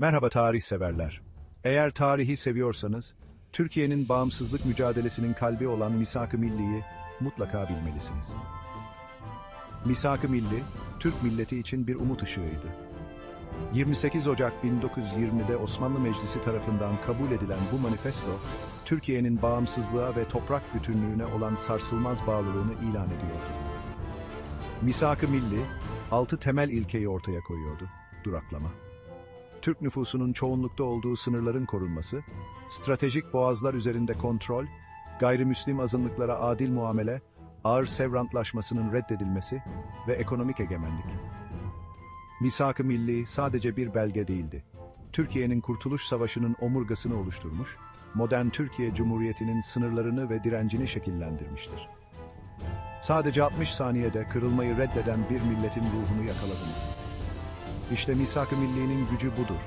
Merhaba tarih severler. Eğer tarihi seviyorsanız, Türkiye'nin bağımsızlık mücadelesinin kalbi olan Misak-ı Milli'yi mutlaka bilmelisiniz. Misak-ı Milli, Türk milleti için bir umut ışığıydı. 28 Ocak 1920'de Osmanlı Meclisi tarafından kabul edilen bu manifesto, Türkiye'nin bağımsızlığa ve toprak bütünlüğüne olan sarsılmaz bağlılığını ilan ediyordu. Misak-ı Milli, altı temel ilkeyi ortaya koyuyordu. Duraklama. Türk nüfusunun çoğunlukta olduğu sınırların korunması, stratejik boğazlar üzerinde kontrol, gayrimüslim azınlıklara adil muamele, ağır sevrantlaşmasının reddedilmesi ve ekonomik egemenlik. Misak-ı Milli sadece bir belge değildi. Türkiye'nin Kurtuluş Savaşı'nın omurgasını oluşturmuş, modern Türkiye Cumhuriyeti'nin sınırlarını ve direncini şekillendirmiştir. Sadece 60 saniyede kırılmayı reddeden bir milletin ruhunu yakaladım. İşte Misak-ı Milli'nin gücü budur.